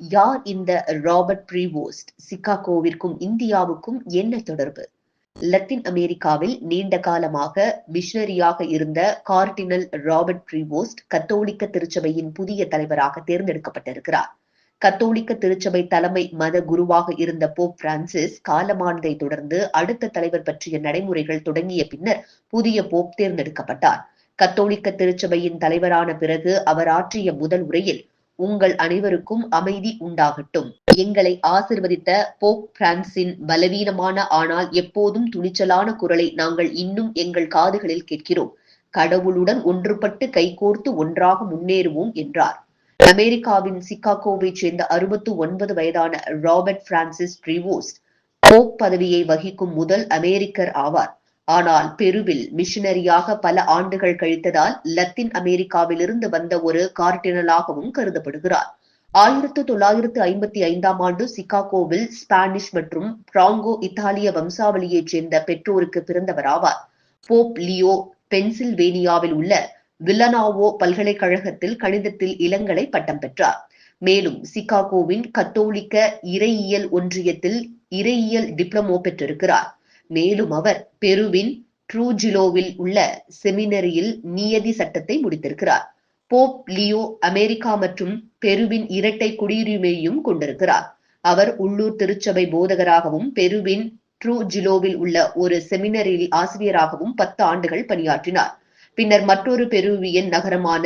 யார் இந்த ராபர்ட் ப்ரீவோஸ்ட் சிகாகோவிற்கும் இந்தியாவுக்கும் என்ன தொடர்பு? லத்தீன் அமெரிக்காவில் நீண்ட காலமாக மிஷனரியாக இருந்த கார்டினல் ராபர்ட் ப்ரீவோஸ்ட் கத்தோலிக்க திருச்சபையின் புதிய தலைவராக தேர்ந்தெடுக்கப்பட்டிருக்கிறார். கத்தோலிக்க திருச்சபை தலைமை மத குருவாக இருந்த போப் பிரான்சிஸ் காலமானதை தொடர்ந்து அடுத்த தலைவர் பற்றிய நடைமுறைகள் தொடங்கிய பின்னர் புதிய போப் தேர்ந்தெடுக்கப்பட்டார். கத்தோலிக்க திருச்சபையின் தலைவரான பிறகு அவர் ஆற்றிய முதல் உரையில் உங்கள் அனைவருக்கும் அமைதி உண்டாகட்டும். எங்களை ஆசிர்வதித்த போப் பிரான்சின் பலவீனமான ஆனால் எப்போதும் துணிச்சலான குரலை நாங்கள் இன்னும் எங்கள் காதுகளில் கேட்கிறோம். கடவுளுடன் ஒன்றுபட்டு கைகோர்த்து ஒன்றாக முன்னேறுவோம் என்றார். அமெரிக்காவின் சிகாகோவைச் சேர்ந்த அறுபத்து ஒன்பது வயதான ராபர்ட் பிரான்சிஸ் ப்ரிவோஸ்ட் போப் பதவியை வகிக்கும் முதல் அமெரிக்கர் ஆவார். ஆனால் பெருவில் மிஷனரியாக பல ஆண்டுகள் கழித்ததால் லத்தீன் அமெரிக்காவிலிருந்து வந்த ஒரு கார்டினலாகவும் கருதப்படுகிறார். ஆயிரத்து தொள்ளாயிரத்து ஐம்பத்தி ஐந்தாம் ஆண்டு சிகாகோவில் ஸ்பானிஷ் மற்றும் பிராங்கோ இத்தாலிய வம்சாவளியைச் சேர்ந்த பெற்றோருக்கு பிறந்தவராவார். போப் லியோ பென்சில்வேனியாவில் உள்ள வில்லனாவோ பல்கலைக்கழகத்தில் கணிதத்தில் இளங்கலை பட்டம் பெற்றார். மேலும் சிகாகோவின் கத்தோலிக்க இறையியல் ஒன்றியத்தில் இறையியல் டிப்ளமோ பெற்றிருக்கிறார். மேலும் அவர் பெருவின் ட்ரூஜிலோவில் உள்ள செமினரியில் நியதி சட்டத்தை முடித்திருக்கிறார். போப் லியோ அமெரிக்கா மற்றும் பெருவின் இரட்டை குடியுரிமையும் கொண்டிருக்கிறார். அவர் உள்ளூர் திருச்சபை போதகராகவும் பெருவின் ட்ரூஜிலோவில் உள்ள ஒரு செமினரியில் ஆசிரியராகவும் பத்து ஆண்டுகள் பணியாற்றினார். பின்னர் மற்றொரு பெருவியன் நகரமான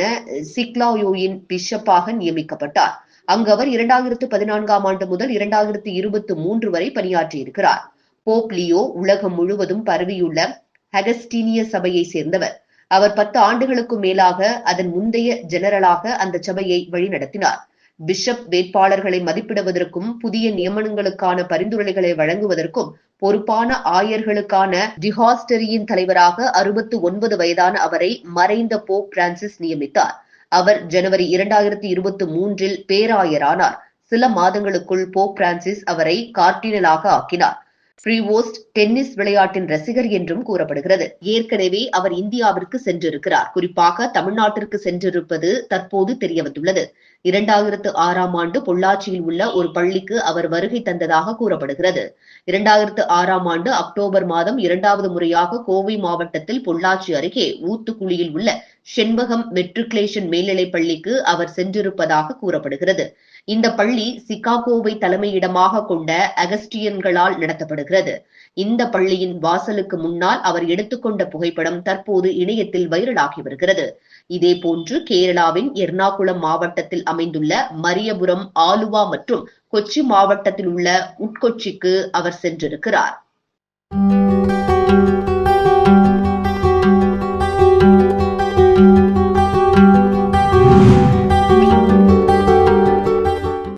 சிக்லாயோயின் பிஷப்பாக நியமிக்கப்பட்டார். அங்கு அவர் இரண்டாயிரத்து பதினான்காம் ஆண்டு முதல் இரண்டாயிரத்து இருபத்தி மூன்று வரை பணியாற்றியிருக்கிறார். போப் லியோ உலகம் முழுவதும் பரவியுள்ள அகஸ்டீனிய சபையை சேர்ந்தவர். அவர் பத்து ஆண்டுகளுக்கும் மேலாக அதன் முந்தைய ஜெனரலாக அந்த சபையை வழிநடத்தினார். பிஷப் வேட்பாளர்களை மதிப்பிடுவதற்கும் புதிய நியமனங்களுக்கான பரிந்துரைகளை வழங்குவதற்கும் பொறுப்பான ஆயர்களுக்கான டிஹாஸ்டரியின் தலைவராக அறுபத்து ஒன்பது வயதான அவரை மறைந்த போப் பிரான்சிஸ் நியமித்தார். அவர் ஜனவரி இரண்டாயிரத்தி இருபத்தி மூன்றில் பேராயரானார். சில மாதங்களுக்குள் போப் பிரான்சிஸ் அவரை கார்டினலாக ஆக்கினார். ஃப்ரீவோஸ்ட் டென்னிஸ் விளையாட்டின் ரசிகர் என்றும் கூறப்படுகிறது. ஏற்கனவே அவர் இந்தியாவிற்கு சென்றிருக்கிறார். குறிப்பாக தமிழ்நாட்டிற்கு சென்றிருப்பது தற்போது தெரியவந்துள்ளது. இரண்டாயிரத்து ஆறாம் ஆண்டு பொள்ளாச்சியில் உள்ள ஒரு பள்ளிக்கு அவர் வருகை தந்ததாக கூறப்படுகிறது. இரண்டாயிரத்து ஆறாம் ஆண்டு அக்டோபர் மாதம் இரண்டாவது முறையாக கோவை மாவட்டத்தில் பொள்ளாச்சி அருகே ஊத்துக்குழியில் உள்ள செண்பகம் மெட்ரிகுலேஷன் மேல்நிலைப் பள்ளிக்கு அவர் சென்றிருப்பதாக கூறப்படுகிறது. இந்த பள்ளி சிகாகோவை தலைமையிடமாக கொண்ட அகஸ்டியன்களால் நடத்தப்படுகிறது. இந்த பள்ளியின் வாசலுக்கு முன்னால் அவர் எடுத்துக்கொண்ட புகைப்படம் தற்போது இணையத்தில் வைரலாகி வருகிறது. இதேபோன்று கேரளாவின் எர்ணாகுளம் மாவட்டத்தில் அமைந்துள்ள மரியபுரம் ஆலுவா மற்றும் கொச்சி மாவட்டத்தில் உள்ள உட்கொச்சிக்கு அவர் சென்றிருக்கிறார்.